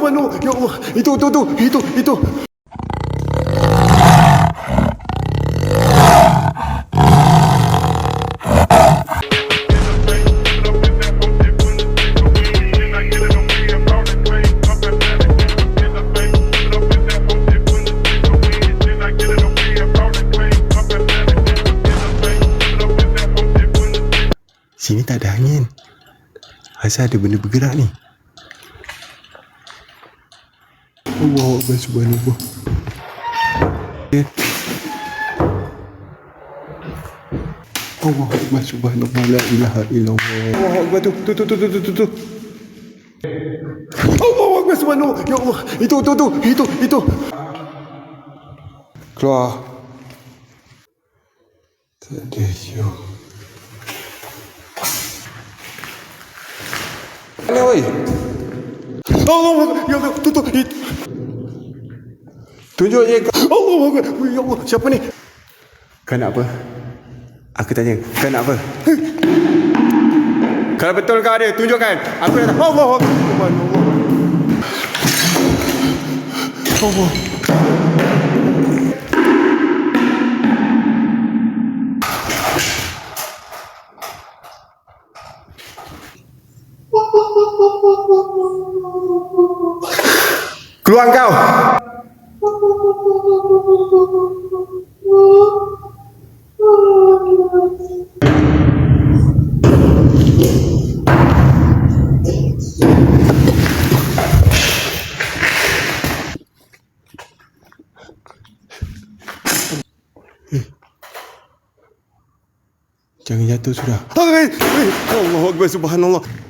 subhanallah. Ya Allah. Itu, itu, itu. Itu, itu. Sini tak ada angin. Asal ada benda bergerak ni. Allah Akbar subhanallah. Allah Akbar subhanallah la ilaha illallah. Allah Akbar tu tu tu tu tu tu tu. Allah Akbar subhanallah. Ya Allah. Itu tu tu itu itu. Keluar. Tak ada you. Mana oi? Allah. Ya Allah. Tu tu. itu. Tunjuk je. Allah. Ya Allah. Siapa ni? Kau nak apa? Aku tanya. Kau nak apa? Kalau betul kau ada, tunjukkan. Aku nak. Allah Akbar. Subhanallah. Allah. Keluar kau. Jangan jatuh sudah. Allah Akbar subhanallah.